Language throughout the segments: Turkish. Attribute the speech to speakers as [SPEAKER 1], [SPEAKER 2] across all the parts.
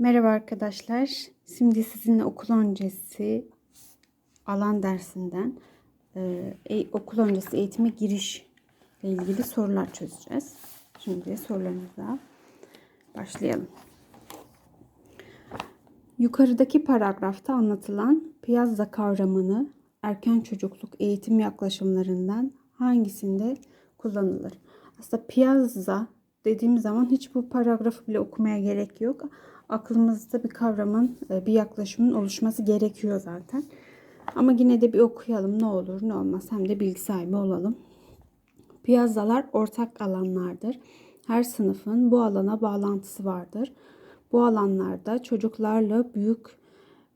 [SPEAKER 1] Merhaba arkadaşlar. Şimdi sizinle okul öncesi alan dersinden e, e- okul öncesi eğitime giriş ile ilgili sorular çözeceğiz. Şimdi sorularımıza başlayalım. Yukarıdaki paragrafta anlatılan piyazza kavramını erken çocukluk eğitim yaklaşımlarından hangisinde kullanılır? Aslında piyazza dediğim zaman hiç bu paragrafı bile okumaya gerek yok. Aklımızda bir kavramın, e, bir yaklaşımın oluşması gerekiyor zaten. Ama yine de bir okuyalım ne olur ne olmaz hem de bilgi sahibi olalım. Piyazzalar ortak alanlardır. Her sınıfın bu alana bağlantısı vardır. Bu alanlarda çocuklarla büyük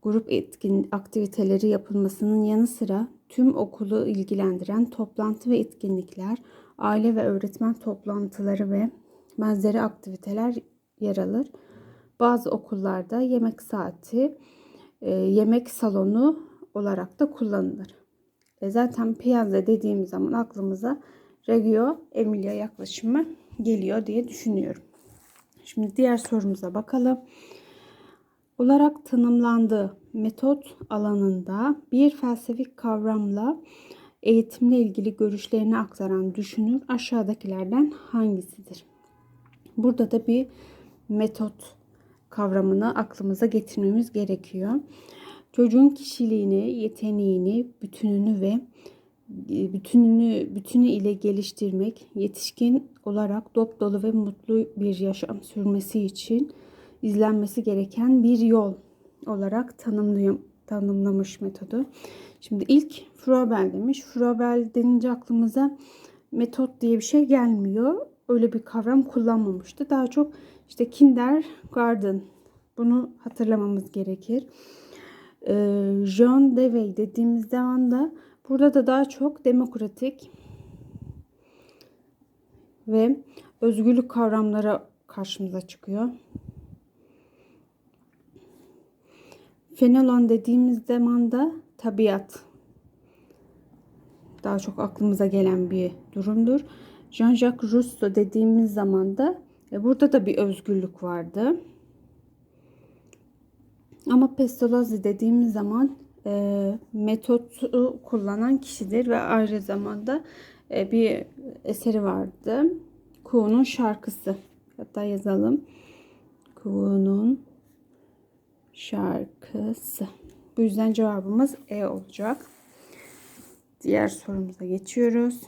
[SPEAKER 1] grup etkin aktiviteleri yapılmasının yanı sıra tüm okulu ilgilendiren toplantı ve etkinlikler, aile ve öğretmen toplantıları ve benzeri aktiviteler yer alır. Bazı okullarda yemek saati, e, yemek salonu olarak da kullanılır. E zaten piazza dediğimiz zaman aklımıza Reggio Emilia yaklaşımı geliyor diye düşünüyorum. Şimdi diğer sorumuza bakalım. Olarak tanımlandığı metot alanında bir felsefik kavramla eğitimle ilgili görüşlerini aktaran düşünür aşağıdakilerden hangisidir? Burada da bir metot kavramını aklımıza getirmemiz gerekiyor. Çocuğun kişiliğini, yeteneğini, bütününü ve bütününü bütünü ile geliştirmek, yetişkin olarak dop dolu ve mutlu bir yaşam sürmesi için izlenmesi gereken bir yol olarak tanımlıyor, tanımlamış metodu. Şimdi ilk Froebel demiş. Froebel denince aklımıza metot diye bir şey gelmiyor. Öyle bir kavram kullanmamıştı. Daha çok işte kindergarten bunu hatırlamamız gerekir. Ee, John Dewey dediğimiz zaman da burada da daha çok demokratik ve özgürlük kavramları karşımıza çıkıyor. Fenelon dediğimiz zaman da tabiat daha çok aklımıza gelen bir durumdur. Jean-Jacques Rousseau dediğimiz zaman da e, burada da bir özgürlük vardı. Ama Pestalozzi dediğimiz zaman e, metotu kullanan kişidir ve aynı zamanda e, bir eseri vardı. Kuğu'nun şarkısı. Hatta yazalım. Kuğu'nun şarkısı. Bu yüzden cevabımız E olacak. Diğer sorumuza geçiyoruz.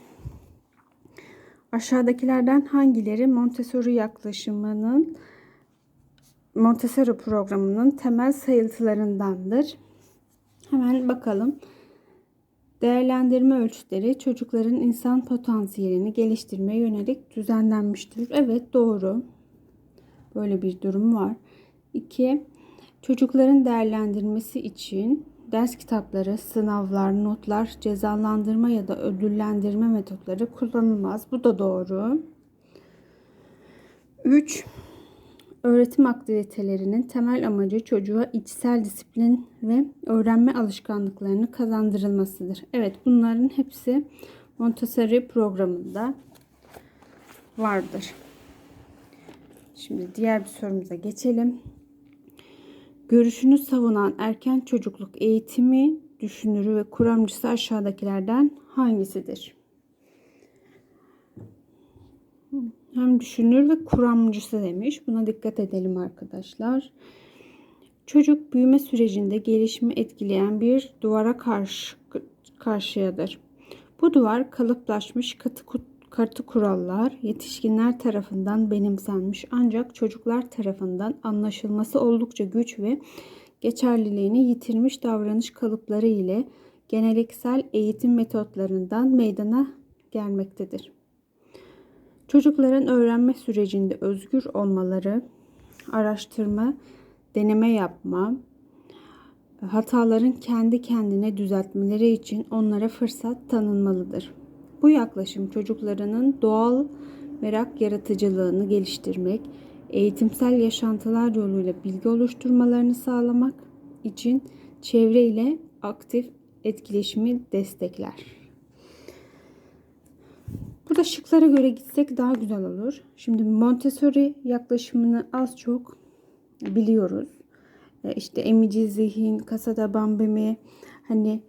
[SPEAKER 1] Aşağıdakilerden hangileri Montessori yaklaşımının Montessori programının temel sayıltılarındandır? Hemen bakalım. Değerlendirme ölçütleri çocukların insan potansiyelini geliştirmeye yönelik düzenlenmiştir. Evet doğru. Böyle bir durum var. 2. Çocukların değerlendirmesi için ders kitapları, sınavlar, notlar, cezalandırma ya da ödüllendirme metotları kullanılmaz. Bu da doğru. 3. Öğretim aktivitelerinin temel amacı çocuğa içsel disiplin ve öğrenme alışkanlıklarını kazandırılmasıdır. Evet bunların hepsi Montessori programında vardır. Şimdi diğer bir sorumuza geçelim. Görüşünü savunan erken çocukluk eğitimi düşünürü ve kuramcısı aşağıdakilerden hangisidir? Hem düşünür ve kuramcısı demiş. Buna dikkat edelim arkadaşlar. Çocuk büyüme sürecinde gelişimi etkileyen bir duvara karşı karşıyadır. Bu duvar kalıplaşmış katı katı kurallar yetişkinler tarafından benimsenmiş ancak çocuklar tarafından anlaşılması oldukça güç ve geçerliliğini yitirmiş davranış kalıpları ile geneliksel eğitim metotlarından meydana gelmektedir. Çocukların öğrenme sürecinde özgür olmaları, araştırma, deneme yapma, hataların kendi kendine düzeltmeleri için onlara fırsat tanınmalıdır. Bu yaklaşım çocuklarının doğal merak yaratıcılığını geliştirmek, eğitimsel yaşantılar yoluyla bilgi oluşturmalarını sağlamak için çevre ile aktif etkileşimi destekler. Burada şıklara göre gitsek daha güzel olur. Şimdi Montessori yaklaşımını az çok biliyoruz. E, işte emici zihin, kasada bambimi hani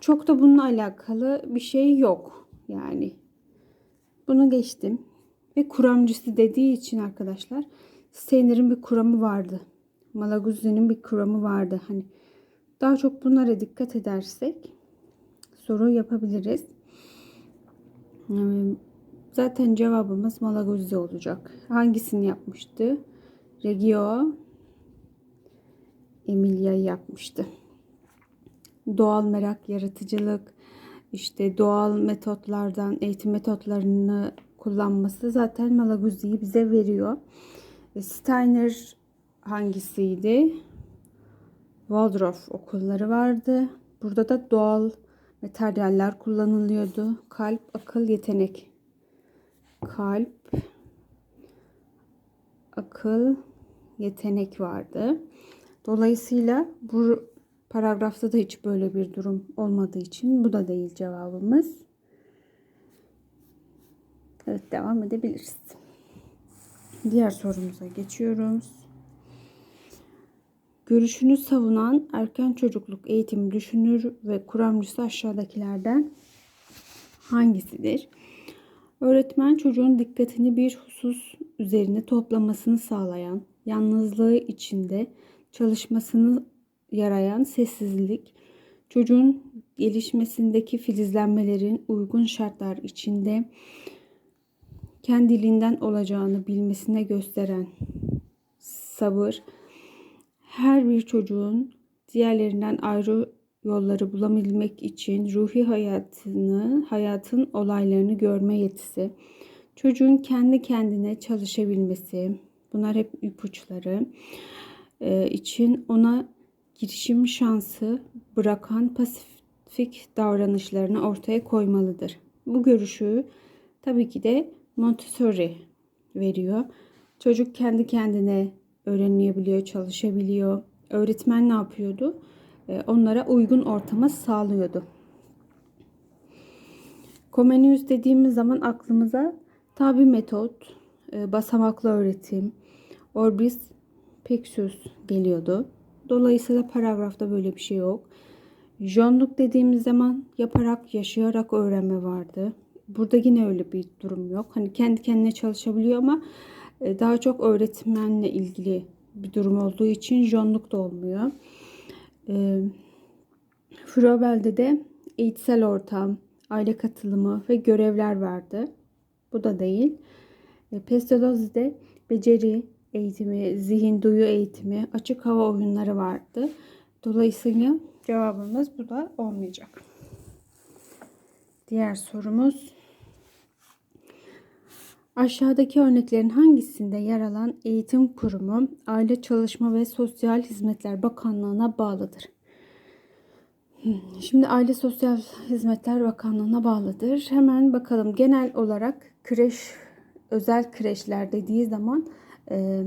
[SPEAKER 1] çok da bununla alakalı bir şey yok. Yani bunu geçtim. Ve kuramcısı dediği için arkadaşlar Steiner'in bir kuramı vardı. Malaguzzi'nin bir kuramı vardı. Hani daha çok bunlara dikkat edersek soru yapabiliriz. Zaten cevabımız Malaguzzi olacak. Hangisini yapmıştı? Reggio Emilia'yı yapmıştı. Doğal merak, yaratıcılık, işte doğal metotlardan, eğitim metotlarını kullanması zaten Malaguzzi'yi bize veriyor. E, Steiner hangisiydi? Waldorf okulları vardı. Burada da doğal materyaller kullanılıyordu. Kalp, akıl, yetenek. Kalp, akıl, yetenek vardı. Dolayısıyla bu paragrafta da hiç böyle bir durum olmadığı için bu da değil cevabımız. Evet devam edebiliriz. Diğer sorumuza geçiyoruz. Görüşünü savunan erken çocukluk eğitimi düşünür ve kuramcısı aşağıdakilerden hangisidir? Öğretmen çocuğun dikkatini bir husus üzerine toplamasını sağlayan, yalnızlığı içinde çalışmasını yarayan sessizlik, çocuğun gelişmesindeki filizlenmelerin uygun şartlar içinde kendiliğinden olacağını bilmesine gösteren sabır, her bir çocuğun diğerlerinden ayrı yolları bulabilmek için ruhi hayatını, hayatın olaylarını görme yetisi, çocuğun kendi kendine çalışabilmesi, bunlar hep ipuçları e, için ona girişim şansı bırakan pasifik davranışlarını ortaya koymalıdır. Bu görüşü tabii ki de Montessori veriyor. Çocuk kendi kendine öğrenebiliyor, çalışabiliyor. Öğretmen ne yapıyordu? Ee, onlara uygun ortamı sağlıyordu. Comenius dediğimiz zaman aklımıza tabi metot, e, basamaklı öğretim, orbis pexus geliyordu. Dolayısıyla paragrafta böyle bir şey yok. Jonluk dediğimiz zaman yaparak, yaşayarak öğrenme vardı. Burada yine öyle bir durum yok. Hani kendi kendine çalışabiliyor ama e, daha çok öğretmenle ilgili bir durum olduğu için jonluk da olmuyor. E, de eğitsel ortam, aile katılımı ve görevler vardı. Bu da değil. E, Pestalozzi'de beceri eğitimi, zihin duyu eğitimi, açık hava oyunları vardı. Dolayısıyla cevabımız bu da olmayacak. Diğer sorumuz Aşağıdaki örneklerin hangisinde yer alan eğitim kurumu Aile Çalışma ve Sosyal Hizmetler Bakanlığı'na bağlıdır? Şimdi Aile Sosyal Hizmetler Bakanlığı'na bağlıdır. Hemen bakalım genel olarak kreş, özel kreşler dediği zaman e,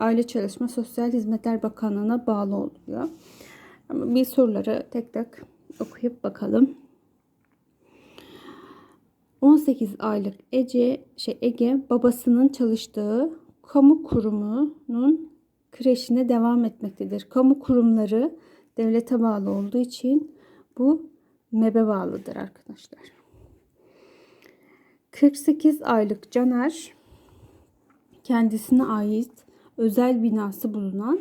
[SPEAKER 1] Aile Çalışma Sosyal Hizmetler Bakanlığı'na bağlı oluyor. Ama bir soruları tek tek okuyup bakalım. 18 aylık Ece, şey Ege babasının çalıştığı kamu kurumunun kreşine devam etmektedir. Kamu kurumları devlete bağlı olduğu için bu MEB'e bağlıdır arkadaşlar. 48 aylık Caner kendisine ait özel binası bulunan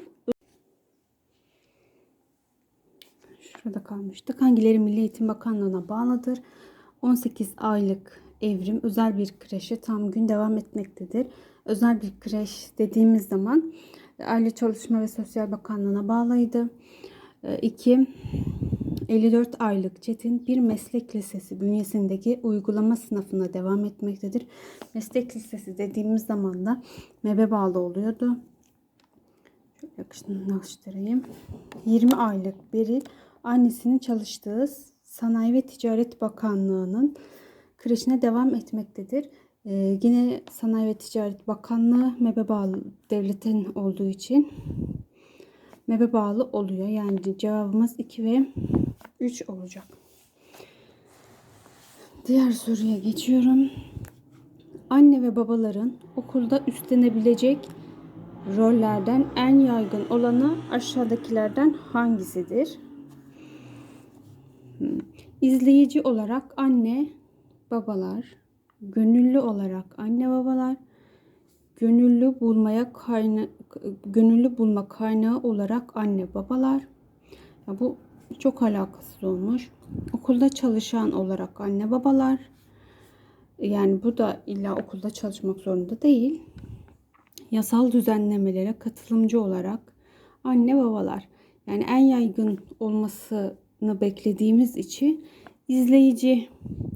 [SPEAKER 1] şurada kalmıştık. Hangileri Milli Eğitim Bakanlığı'na bağlıdır? 18 aylık evrim özel bir kreşe tam gün devam etmektedir. Özel bir kreş dediğimiz zaman Aile Çalışma ve Sosyal Bakanlığı'na bağlıydı. 2. 54 aylık Çetin bir meslek lisesi bünyesindeki uygulama sınıfına devam etmektedir. Meslek lisesi dediğimiz zaman da MEB'e bağlı oluyordu. Şöyle yakıştırayım. 20 aylık Beril annesinin çalıştığı Sanayi ve Ticaret Bakanlığı'nın kreşine devam etmektedir. Ee, yine Sanayi ve Ticaret Bakanlığı MEB'e bağlı devletin olduğu için MEB'e bağlı oluyor. Yani cevabımız 2 ve 3 olacak. Diğer soruya geçiyorum. Anne ve babaların okulda üstlenebilecek rollerden en yaygın olanı aşağıdakilerden hangisidir? Hmm. İzleyici olarak anne, babalar, gönüllü olarak anne babalar, gönüllü bulmaya kayna gönüllü bulma kaynağı olarak anne babalar. Ya bu çok alakasız olmuş. Okulda çalışan olarak anne babalar. Yani bu da illa okulda çalışmak zorunda değil. Yasal düzenlemelere katılımcı olarak anne babalar. Yani en yaygın olmasını beklediğimiz için izleyici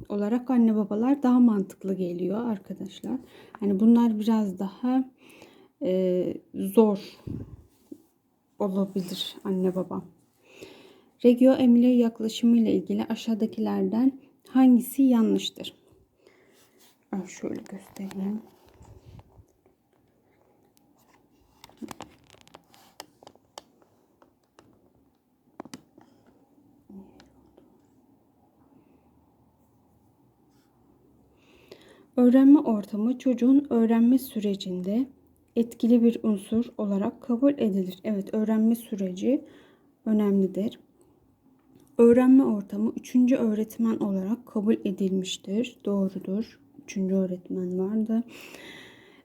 [SPEAKER 1] olarak anne babalar daha mantıklı geliyor arkadaşlar. Hani bunlar biraz daha e, zor olabilir anne baba. Regio Emilia yaklaşımı ile ilgili aşağıdakilerden hangisi yanlıştır? Ben şöyle göstereyim. Öğrenme ortamı çocuğun öğrenme sürecinde etkili bir unsur olarak kabul edilir. Evet, öğrenme süreci önemlidir. Öğrenme ortamı üçüncü öğretmen olarak kabul edilmiştir. Doğrudur. Üçüncü öğretmen vardı.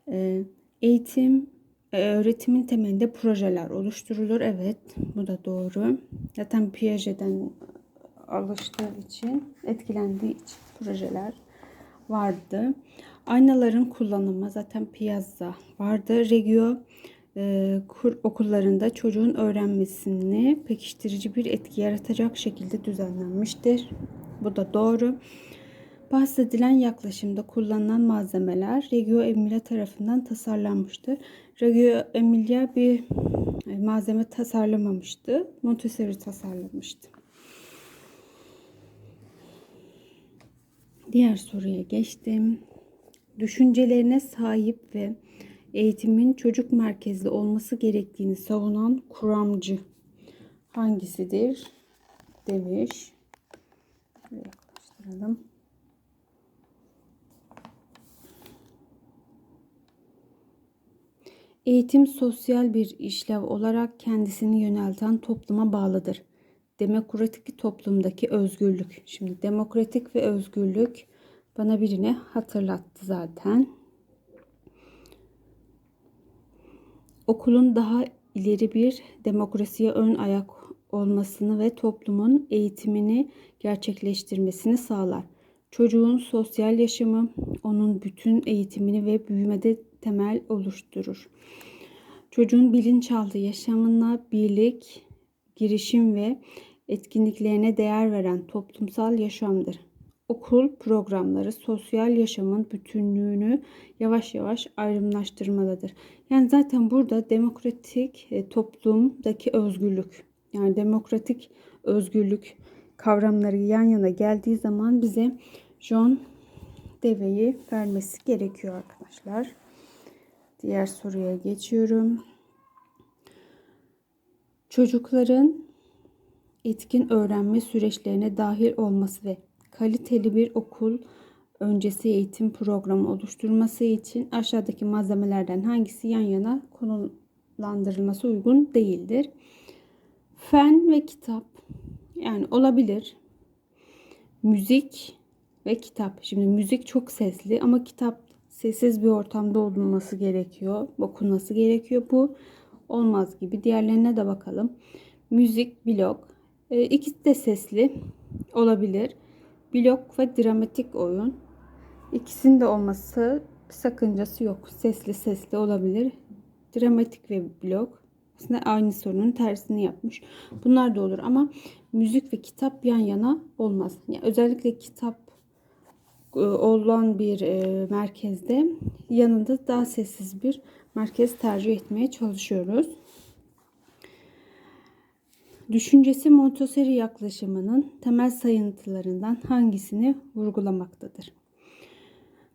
[SPEAKER 1] Ee, eğitim, e, öğretimin temelinde projeler oluşturulur. Evet, bu da doğru. Zaten Piaget'den alıştığı için, etkilendiği için projeler vardı. Aynaların kullanımı zaten Piazza vardı. Regio e, kur, okullarında çocuğun öğrenmesini pekiştirici bir etki yaratacak şekilde düzenlenmiştir. Bu da doğru. Bahsedilen yaklaşımda kullanılan malzemeler Reggio Emilia tarafından tasarlanmıştır. Reggio Emilia bir e, malzeme tasarlamamıştı. Montessori tasarlamıştı. Diğer soruya geçtim. Düşüncelerine sahip ve eğitimin çocuk merkezli olması gerektiğini savunan kuramcı hangisidir demiş. Yaklaştıralım. Eğitim sosyal bir işlev olarak kendisini yönelten topluma bağlıdır. Demokratik toplumdaki özgürlük. Şimdi demokratik ve özgürlük bana birini hatırlattı zaten. Okulun daha ileri bir demokrasiye ön ayak olmasını ve toplumun eğitimini gerçekleştirmesini sağlar. Çocuğun sosyal yaşamı onun bütün eğitimini ve büyümede temel oluşturur. Çocuğun bilinçaltı yaşamına birlik, girişim ve etkinliklerine değer veren toplumsal yaşamdır. Okul programları sosyal yaşamın bütünlüğünü yavaş yavaş ayrımlaştırmalıdır. Yani zaten burada demokratik e, toplumdaki özgürlük, yani demokratik özgürlük kavramları yan yana geldiği zaman bize John Dewey'i vermesi gerekiyor arkadaşlar. Diğer soruya geçiyorum. Çocukların etkin öğrenme süreçlerine dahil olması ve kaliteli bir okul öncesi eğitim programı oluşturması için aşağıdaki malzemelerden hangisi yan yana konulandırılması uygun değildir? Fen ve kitap yani olabilir. Müzik ve kitap. Şimdi müzik çok sesli ama kitap sessiz bir ortamda olması gerekiyor. Okunması gerekiyor. Bu olmaz gibi. Diğerlerine de bakalım. Müzik, blok. E, ikisi de sesli olabilir. Blok ve dramatik oyun. İkisinin de olması sakıncası yok. Sesli sesli olabilir. Dramatik ve blok. Aslında aynı sorunun tersini yapmış. Bunlar da olur ama müzik ve kitap yan yana olmaz. Yani özellikle kitap e, olan bir e, merkezde yanında daha sessiz bir merkez tercih etmeye çalışıyoruz. Düşüncesi Montessori yaklaşımının temel sayıntılarından hangisini vurgulamaktadır?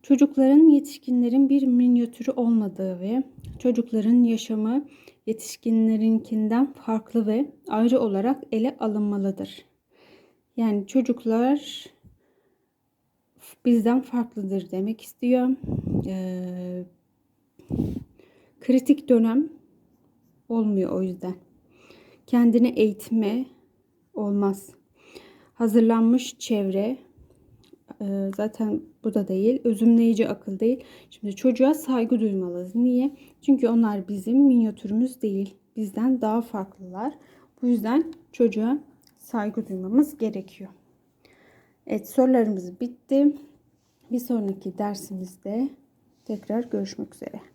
[SPEAKER 1] Çocukların yetişkinlerin bir minyatürü olmadığı ve çocukların yaşamı yetişkinlerinkinden farklı ve ayrı olarak ele alınmalıdır. Yani çocuklar bizden farklıdır demek istiyor. Ee, Kritik dönem olmuyor o yüzden. Kendini eğitme olmaz. Hazırlanmış çevre e, zaten bu da değil. Özümleyici akıl değil. Şimdi çocuğa saygı duymalıyız. Niye? Çünkü onlar bizim minyatürümüz değil. Bizden daha farklılar. Bu yüzden çocuğa saygı duymamız gerekiyor. Evet sorularımız bitti. Bir sonraki dersimizde tekrar görüşmek üzere.